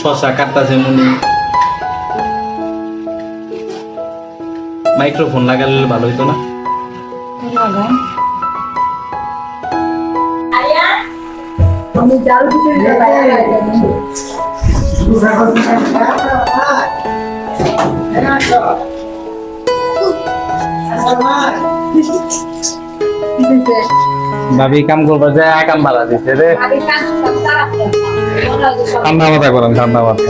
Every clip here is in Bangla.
শশা কাটতাছে মনি। মাইক্রোফোন লাগালে ভালো হইতো না। আমি ভাবি, কাম করবা যে, কাম বাড়া দিছে রে। ঠান্ডা মাথা করেন ঠান্ডা মাথা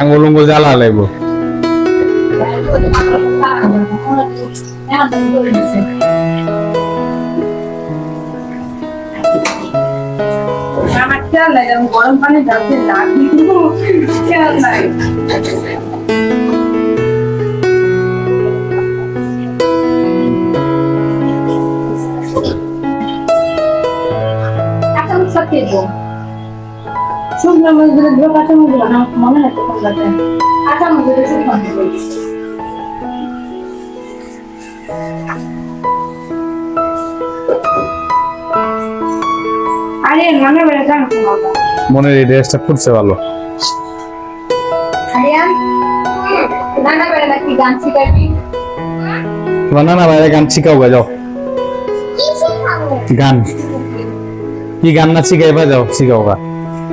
আঙ্গুল উঙ্গুল জ্বালা লাগবো। আমার খেয়াল আমি গরম পানি ঢালতে লাগি। খেয়াল নাই। শুকনো মজুরি দিয়ে কাঁচা মজুরি না মনে হয় তখন লাগে কাঁচা মজুরি শুকনো আরে মনে বেড়ে যান মনের এই ড্রেসটা ফুটছে ভালো। আরিয়ান নানা বেড়ে নাকি গান শিখাবি? তোমার নানা বাইরে গান শিখাও গা যাও। গান। কি গান না শিখাইবা যাও শিখাও গা।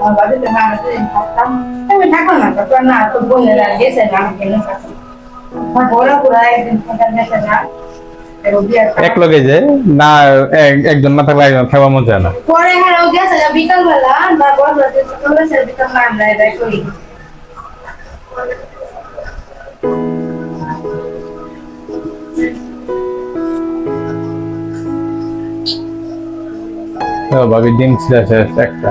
এই তুলনায় বুঝাই লাগছে তুমি থাকো না তো না তো বোনেরা গেছে না আমি কেন থাকো বড় পুরা একদিন গেছে না এক লগে যে না একজন না থাকলে একজন খাওয়া চায় না। পরে হ্যাঁ ও গেছে না বিকাল বেলা না রাতে বিকাল না আমরা এটা করি। ভাবি ডিম ছিল শেষ একটা।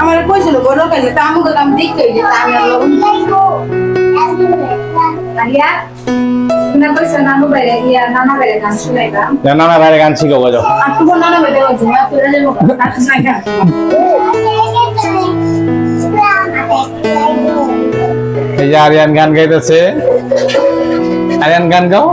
আমার কইছিল বড় কালে তা আমু কাম দিক কই? যে আমি via, non avere tanto lei, va? নানা বাইরে গান শিখাও গা আর তো না না বেদে না করে দেব কাজ না এই যে আরিয়ান গান গাইতেছে। আরিয়ান গান গাও।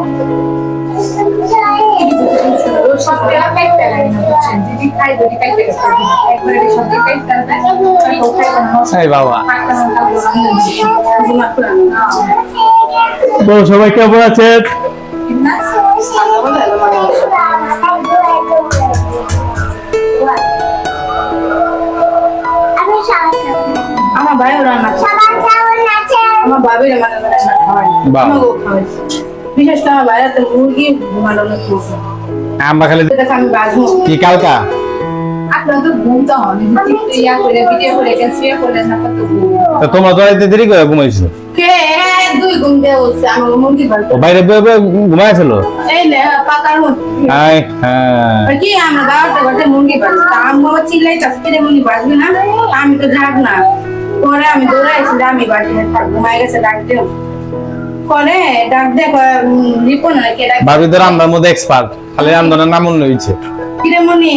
সবাই কেমন আছেন? আমার রান্না রান্না খাওয়াই বিশেষ করে আমার বাইরে মুরগি ঘুমানো অনেক খুশি আমরা খালি আমি কি কালকা? তোমরা তো রাইতে দেরি করে ঘুমাইছো। কে? দুই ঘুম দিয়ে উঠছে আমার মুরগি ও বাজবো বাইরে ঘুমাইছিল হ্যাঁ। আমি তো ঝাড় না। পরে আমি দৌড়াইছি আমি বাড়ি ঘুমাই গেছে ডাক দিও। পরে ডাক দে রিপন নাকি ডাক ভাবি তো রান্নার মধ্যে এক্সপার্ট খালি রান্নার নাম মনে হয়েছে। কিরে মনি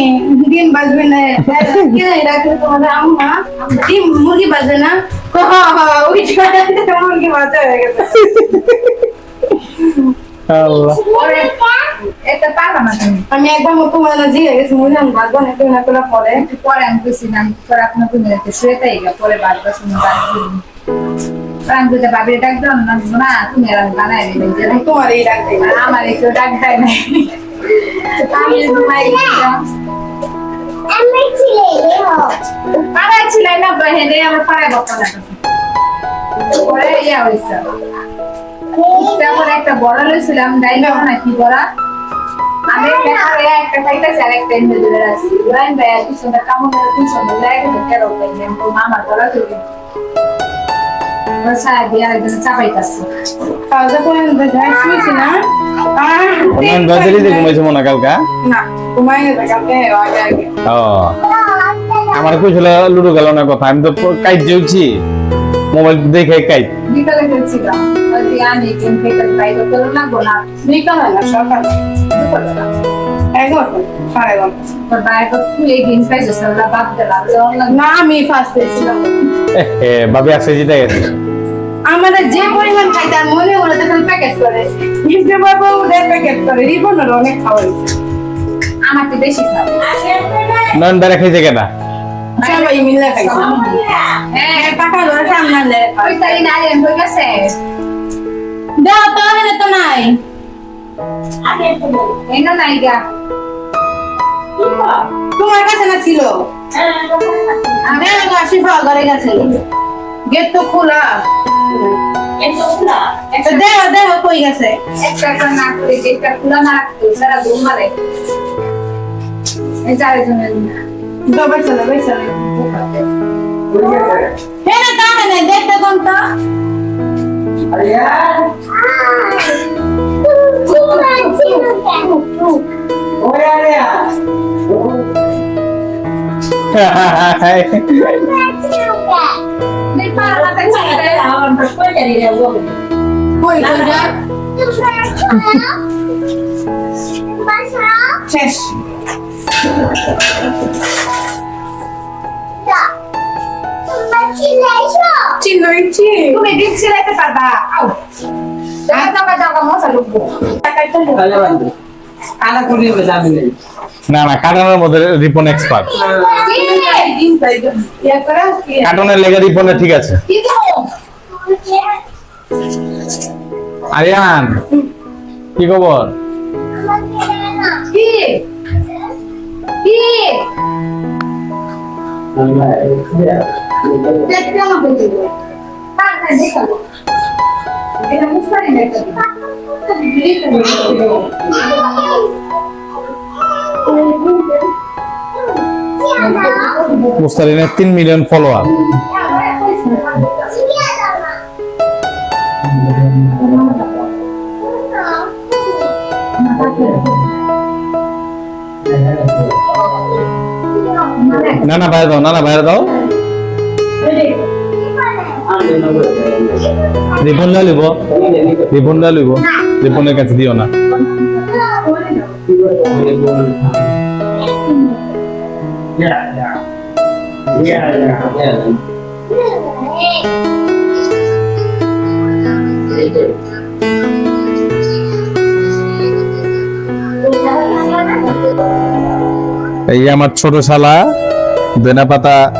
ডিম বাজবে না কি ডাক তোমাদের আম্মা ডিম মুরগি বাজবে না। কো হা হা ওই জায়গাতে মুরগি বাজা হয়ে গেছে। আল্লাহ। পরে এটা পারবা না আমি একদম তোমার না জিগে গেছি মুরগি আমি বাজবো না কেউ না করে পরে। পরে আমি কইছিলাম পরে আপনার যেতে শুয়ে তাই পরে বারবার শুনে বারবার যদি ভাবির ডাক দাও না না তুমি আর আমি বানাই তোমার এই ডাক দেয় আমার একটু ডাক দেয় নাই। আমি ঘুমাই গেছিলাম পাড়ায় ছিলাই না হেঁটে আমার পাড়ায় বকা লাগছে। পরে ইয়া হয়েছে। তারপর একটা বড় লইছিলাম ডাইলে না কি বড়া। আমি একটা খাই একটা খাইতেছি আর একটা এমনি ধরে কামড় লাগে মামার গলা তুলি সারা দিয়ে আরেকজন চাপাইতেছে কালকে তো যাই শুয়েছি না আর অনলাইন বাজারে মনে কালকা না ঘুমাই কালকে আগে আগে। ও আমার কইছিল লুডো গেল না কথা আমি তো কাইট যাচ্ছি মোবাইল দেখে কাইট। বিকালে খেলছিলাম ওই আমি গেম খেতে পাই তো করো না গোনা বিকালে সকাল। আমি ফার্স্ট পেয়েছিলাম এ ভাবি আছে জিতে গেছে। আমাদের যে পরিমাণ খাই তার মনে মনে তখন প্যাকেট করে। গিফটে বাবা ওদের প্যাকেট করে। রিবনের অনেক খাওয়া হয়েছে আমার তো বেশি খাও নয়ন বেড়া খাইছে কেনা? সবাই মিলে খাইছে হ্যাঁ টাকা ধরে সামনে ওই তাই না রে হয়ে গেছে? দাও তো এখানে তো নাই এনো নাই গা। তোমার কাছে না ছিল? ঘরে গেছে। গেট তো খোলা। দেখো দেখো কই গেছে একটা একটা না করে যেটা খোলা না রাখতো সারা ঘুম মারে এই চারজনের দাও বেসে দাও বেসে হ্যাঁ না তা না দেখতে কোন তো দেখবা শেষ তুমি পারবা আও দেখা মশা লুকবো যাবে না না কাটানোর মধ্যে রিপন এক্সপার্ট কাটনের লেগে রিপনে ঠিক আছে। আরিয়ান কি খবর? মুস্তারিনের তিন মিলিয়ন ফলোয়ার না না বাইরে দাও না না বাইরে দাও। দা লিব রিপন দা লিব রিপনের কাছে দিও না। এই আমার ছোট শালা দইনা পাতা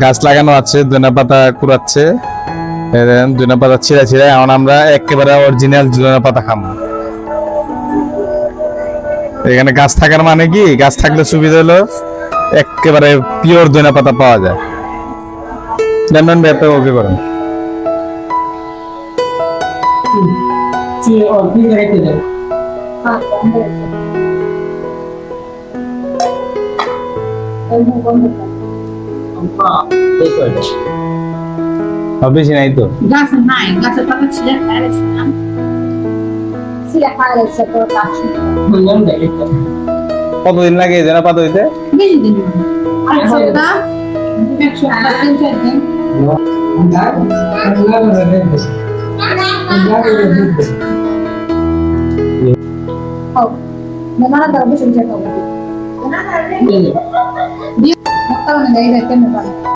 গাছ লাগানো আছে দইনা পাতা কুড়াচ্ছে দইনা পাতা ছিঁড়া ছিঁড়া এখন আমরা একেবারে অরিজিনাল দইনা পাতা খাব এখানে গাছ থাকার মানে কি? গাছ থাকলে সুবিধা হলো একেবারে পিওর দইনা পাতা পাওয়া যায়। জানবেন ভাই ওকে করেন। আর বেশি নাই তো গাছ নাই গাছের পাতা কতদিন লাগে দইনা পাতা হইতে বেশি দিন আর সপ্তাহ এক সপ্তাহ তিন চার দিন Memang tak bisa bisa Di, magkaroon na dahil dahil mo ba?